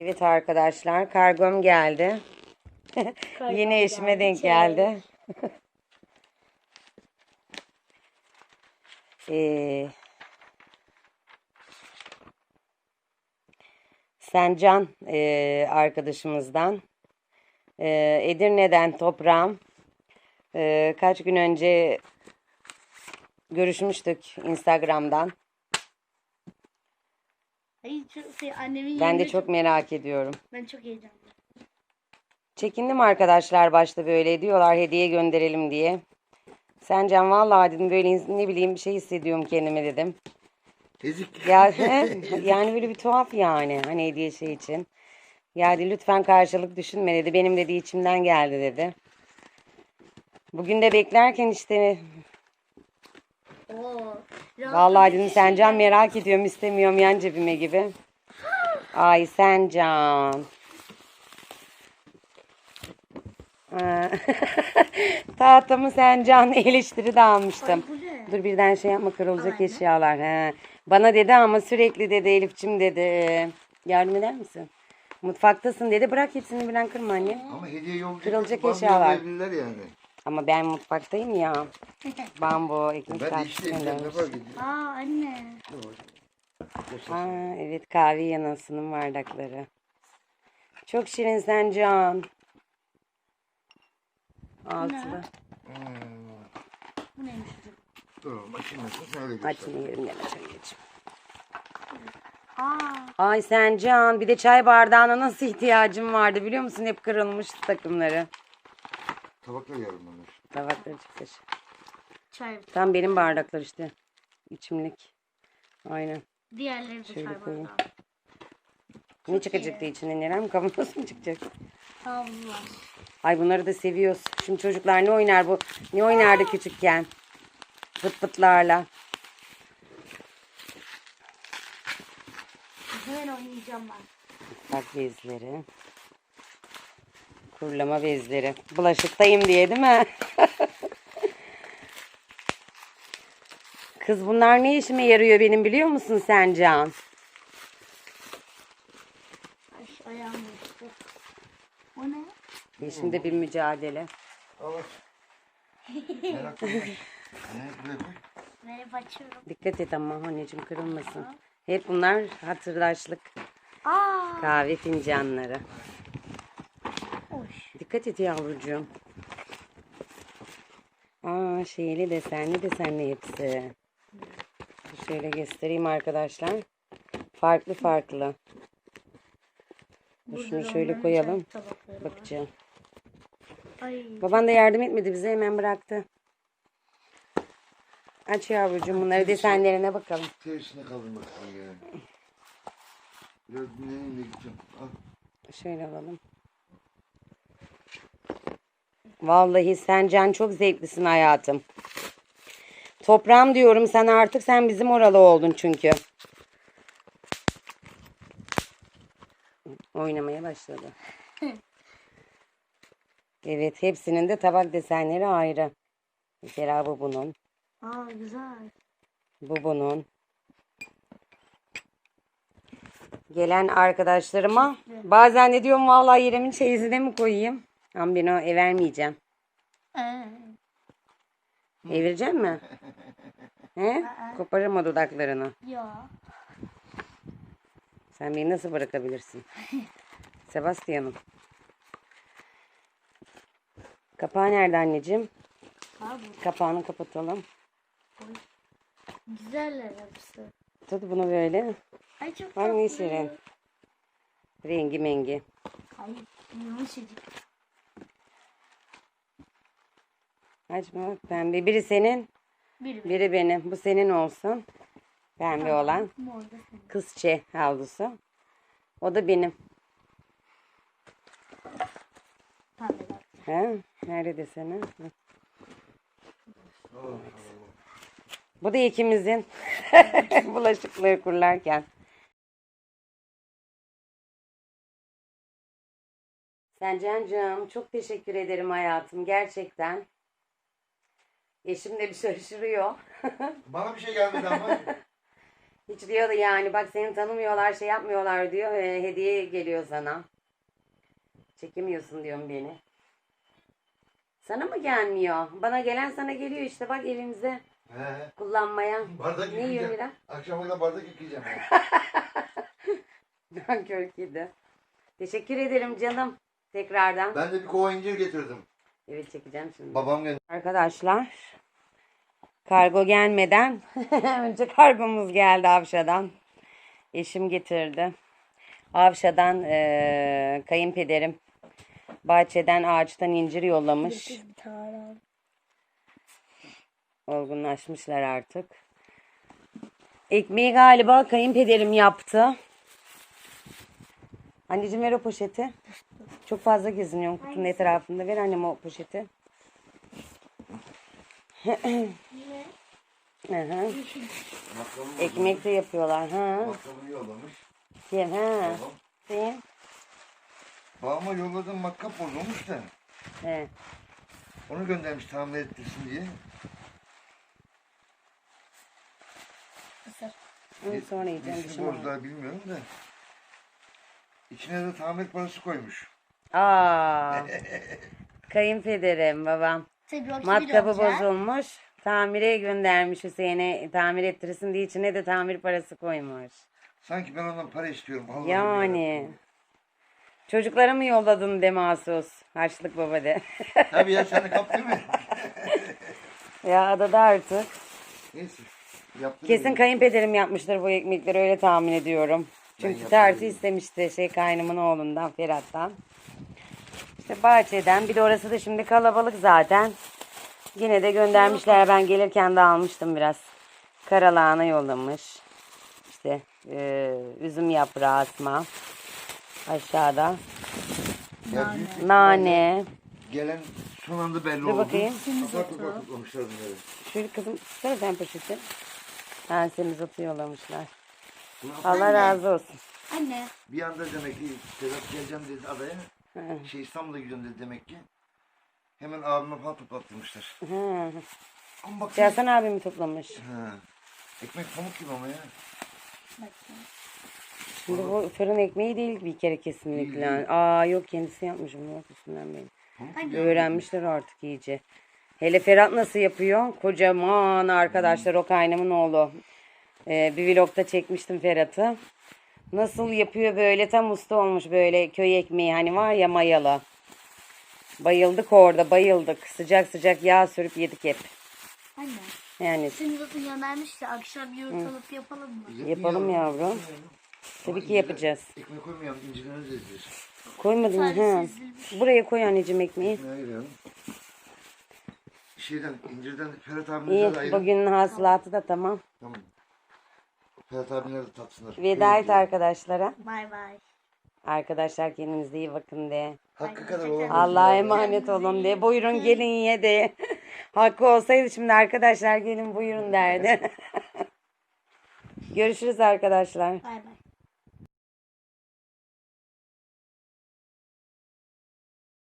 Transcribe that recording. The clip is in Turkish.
Evet arkadaşlar kargom geldi. Yine eşime denk geldi. Ee, Sencan ee, arkadaşımızdan ee, Edirne'den toprağım ee, kaç gün önce görüşmüştük Instagram'dan. Ay çok şey, annemin Ben de yerinde çok merak ediyorum. Ben çok heyecanlıyım. Çekindim arkadaşlar başta böyle diyorlar hediye gönderelim diye. Sencan vallahi dedim böyle ins- ne bileyim bir şey hissediyorum kendime dedim. Ezik. Ya he, yani böyle bir tuhaf yani hani hediye şey için. Ya dedi, lütfen karşılık düşünme dedi. Benim dedi içimden geldi dedi. Bugün de beklerken işte Oo. vallahi dedim Sencan merak ediyorum istemiyorum yan cebime gibi. Ay Sencan. Tahtamı Sencan eleştiri de almıştım. Ay? Dur birden şey yapma kırılacak Aynen. eşyalar. He. Bana dedi ama sürekli dedi Elifçim dedi. Yardım eder misin? Mutfaktasın dedi. Bırak hepsini bilen kırma anne. Ama hediye yolcu. Kırılacak eşyalar. yani. Ama ben mutfaktayım ya. Bambu, ekmek Ben işteyim. Aa anne. Aa, evet kahve yanasının bardakları. Çok şirin sen Can. Altılı. Hmm. Bu neymiş? Dur makinesini sen öyle göster. Açın yerimden açayım. Aa. Ay sen Can bir de çay bardağına nasıl ihtiyacım vardı biliyor musun? Hep kırılmıştı takımları. Tabakla yarım onlar. Tabakları çıkmış. Çay. Tam benim bardaklar işte. İçimlik. Aynen. Diğerleri de Şöyle çay koyayım. bardağı. Ne çıkacaktı içinden Nerem? Kavanoz mu çıkacak? Havlu. Ay bunları da seviyoruz. Şimdi çocuklar ne oynar bu? Ne oynardı küçükken? Pıt pıtlarla. Hemen oynayacağım ben. Bak bezleri. Kurulama bezleri. Bulaşıktayım diye değil mi? Kız bunlar ne işime yarıyor benim biliyor musun sen Can? Ay ayağım düştü. O ne? Peşimde bir mücadele. Merak. Merhaba açıyorum. Dikkat et ama anneciğim kırılmasın. Hep bunlar hatırdaşlık Aa. kahve fincanları. Dikkat et yavrucuğum. Aa şeyli desenli desenli hepsi. Şöyle göstereyim arkadaşlar. Farklı farklı. Dur şunu şöyle koyalım. Bakacağım. Ay. Baban da yardım etmedi bize hemen bıraktı. Aç yavrucuğum bunları desenlerine bakalım. Tersine kalın bakalım ya. Biraz dinleneyim de gideceğim. Al. Şöyle alalım. Vallahi sen Can çok zevklisin hayatım. Toprağım diyorum sen artık sen bizim oralı oldun çünkü. Oynamaya başladı. Evet hepsinin de tabak desenleri ayrı. Mesela bu bunun. Aa güzel. Bu bunun. Gelen arkadaşlarıma bazen de diyorum vallahi yerimin çeyizine mi koyayım? Ama ben o ev vermeyeceğim. Evirecek mi? He? Koparırım o dudaklarını. ya. Sen beni nasıl bırakabilirsin? Sebastian'ım. Kapağı nerede anneciğim? Abi Kapağını kapatalım. güzeller hepsi. Tut bunu böyle. Ay çok Bak ne şirin. Rengi mengi. Ay yumuşacık. Bak pembe. Biri senin, Bir bir. biri benim. Bu senin olsun. Pembe olan. Mor da senin. Kızçe havlusu. O da benim. Pembe. He? Nerede desene? Hı. Bu da ikimizin bulaşıkları kurlarken. Sencancığım çok teşekkür ederim hayatım gerçekten. Eşim de bir şaşırıyor. Bana bir şey gelmedi ama. Hiç diyordu yani bak seni tanımıyorlar şey yapmıyorlar diyor. e, hediye geliyor sana. Çekemiyorsun diyorum beni. Sana mı gelmiyor? Bana gelen sana geliyor işte bak evimize He. kullanmaya. Bardak Ne yiyor yıkayacağım. Mira? Akşama kadar bardak yıkayacağım. Nankör kedi. Teşekkür ederim canım. Tekrardan. ben de bir kova incir getirdim. Evet çekeceğim şimdi. Babam geldi. Arkadaşlar kargo gelmeden önce kargomuz geldi Avşa'dan. Eşim getirdi. Avşa'dan eee, kayınpederim bahçeden ağaçtan incir yollamış. Olgunlaşmışlar artık. Ekmeği galiba kayınpederim yaptı. Anneciğim ver o poşeti. Çok fazla geziniyorum kutunun etrafında. Ver annem o poşeti. Hı hı. Makronu, Ekmek de yapıyorlar. Ha. makronu yollamış. Kim? Ha. Babam. Kim? Babama yolladığım matkap bozulmuş da. He. Onu göndermiş tamir ettirsin diye. Isır. Onu sonra yiyeceğim. Nesini dişim ağrıyor. bozdular bilmiyorum da. İçine de tamir parası koymuş. Aa. Kayınpederim babam. Tabii o olacak? bozulmuş. Tamire göndermiş Hüseyin'e tamir ettirsin diye içine de tamir parası koymuş. Sanki ben ondan para istiyorum. Allah'ım Yani. Çocuklara mı yolladın de mahsus? Harçlık baba de. Tabii ya sen de kap değil mi? ya adada artık. Neyse. Yaptım Kesin kayınpederim yapmıştır bu ekmekleri öyle tahmin ediyorum. Çünkü yaptım dedim. istemişti şey kaynımın oğlundan Ferhat'tan. İşte bahçeden bir de orası da şimdi kalabalık zaten. Yine de göndermişler ben gelirken de almıştım biraz. Karalahana yollamış. İşte e, üzüm yaprağı asma. Aşağıda. Ya büyük Nane. gelen son anda belli Dur oldu. bakayım. Ufak ufak toplamışlar bunları. Şöyle kızım tutsana sen poşeti. Ha semizotu yollamışlar. Allah razı olsun. Anne. Bir anda demek ki Sedat geleceğim dedi adaya. Şey İstanbul'a gidiyorum dedi demek ki. Hemen abime falan toplattırmışlar. Hı. Ama bak. Casan abimi toplamış. Ha. Ekmek pamuk gibi ama ya. Şimdi bu fırın ekmeği değil bir kere kesinlikle. Değil, değil. Aa yok kendisi yapmış bunu yok üstünden benim. Pamuk. Öğrenmişler artık iyice. Hele Ferhat nasıl yapıyor? Kocaman arkadaşlar o kaynımın oğlu. Ee, bir vlogda çekmiştim Ferhat'ı. Nasıl yapıyor böyle tam usta olmuş böyle köy ekmeği hani var ya mayalı. Bayıldık orada bayıldık. Sıcak sıcak yağ sürüp yedik hep. Anne. Yani Senin zaten göndermiş de akşam yumurtalık yapalım mı? Yapalım yavrum. Tabii ki yapacağız. Ekmek koymayalım incirleri ezdir. Koymadın mı? Buraya koy anneciğim ekmeği. Ekmeği ayıralım. Şeyden incirden Ferhat İyi abimize de ayırın. bugünün hasılatı da tamam. Tamam. Ferhat abiler de tatsınlar. Veda et arkadaşlara. Bay bay. Arkadaşlar kendinize iyi bakın de. Hakkı kadar olan. Allah'a emanet olun de. Buyurun gelin ye de. Hakkı olsaydı şimdi arkadaşlar gelin buyurun derdi. Görüşürüz arkadaşlar. Bay bay.